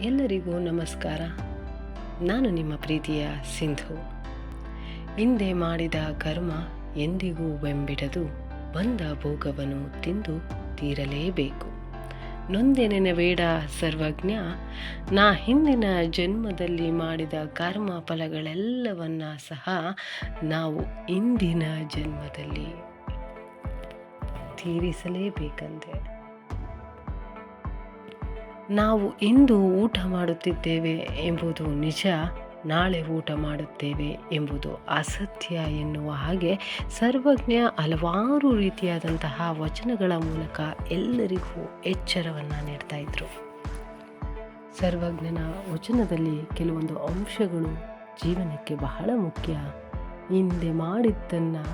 ಎಲ್ಲರಿಗೂ ನಮಸ್ಕಾರ. ನಾನು ನಿಮ್ಮ ಪ್ರೀತಿಯ ಸಿಂಧು. ಹಿಂದೆ ಮಾಡಿದ ಕರ್ಮ ಎಂದಿಗೂ ಬೆಂಬಿಡದು, ಬಂದ ಭೋಗವನ್ನು ತಿಂದು ತೀರಲೇಬೇಕು. ನೊಂದೆ ನೆನಬೇಡ ಸರ್ವಜ್ಞ, ನಾ ಹಿಂದಿನ ಜನ್ಮದಲ್ಲಿ ಮಾಡಿದ ಕರ್ಮ ಫಲಗಳೆಲ್ಲವನ್ನ ಸಹ ನಾವು ಇಂದಿನ ಜನ್ಮದಲ್ಲಿ ತೀರಿಸಲೇಬೇಕಂತೆ. ನಾವು ಇಂದು ಊಟ ಮಾಡುತ್ತಿದ್ದೇವೆ ಎಂಬುದು ನಿಜ, ನಾಳೆ ಊಟ ಮಾಡುತ್ತೇವೆ ಎಂಬುದು ಅಸತ್ಯ ಎನ್ನುವ ಹಾಗೆ ಸರ್ವಜ್ಞ ಹಲವಾರು ರೀತಿಯಾದಂತಹ ವಚನಗಳ ಮೂಲಕ ಎಲ್ಲರಿಗೂ ಎಚ್ಚರವನ್ನು ನೀಡ್ತಾ ಇದ್ರು. ಸರ್ವಜ್ಞನ ವಚನದಲ್ಲಿ ಕೆಲವೊಂದು ಅಂಶಗಳು ಜೀವನಕ್ಕೆ ಬಹಳ ಮುಖ್ಯ. ಹಿಂದೆ ಮಾಡಿದ್ದನ್ನು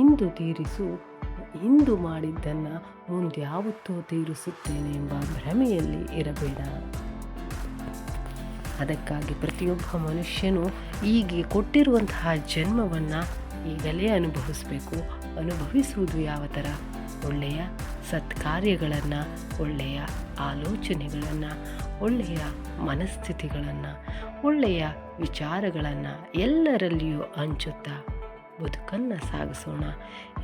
ಇಂದು ತೀರಿಸು ಇಂದು ಮಾಡಿದ್ದನ್ನು ಮುಂದ್ಯಾವತ್ತೋ ತೀರಿಸುತ್ತೇನೆ ಎಂಬ ಭ್ರಮೆಯಲ್ಲಿ ಇರಬೇಡ. ಅದಕ್ಕಾಗಿ ಪ್ರತಿಯೊಬ್ಬ ಮನುಷ್ಯನು ಈಗ ಕೊಟ್ಟಿರುವಂತಹ ಜನ್ಮವನ್ನು ಈಗಲೇ ಅನುಭವಿಸಬೇಕು. ಅನುಭವಿಸುವುದು ಯಾವ ಥರ? ಒಳ್ಳೆಯ ಸತ್ಕಾರ್ಯಗಳನ್ನು, ಒಳ್ಳೆಯ ಆಲೋಚನೆಗಳನ್ನು, ಒಳ್ಳೆಯ ಮನಸ್ಥಿತಿಗಳನ್ನು, ಒಳ್ಳೆಯ ವಿಚಾರಗಳನ್ನು ಎಲ್ಲರಲ್ಲಿಯೂ ಹಂಚುತ್ತಾ ಬದುಕನ್ನು ಸಾಗಿಸೋಣ.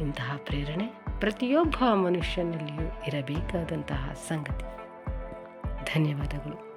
ಇಂತಹ ಪ್ರೇರಣೆ ಪ್ರತಿಯೊಬ್ಬ ಮನುಷ್ಯನಲ್ಲಿಯೂ ಇರಬೇಕಾದಂತಹ ಸಂಗತಿ. ಧನ್ಯವಾದಗಳು.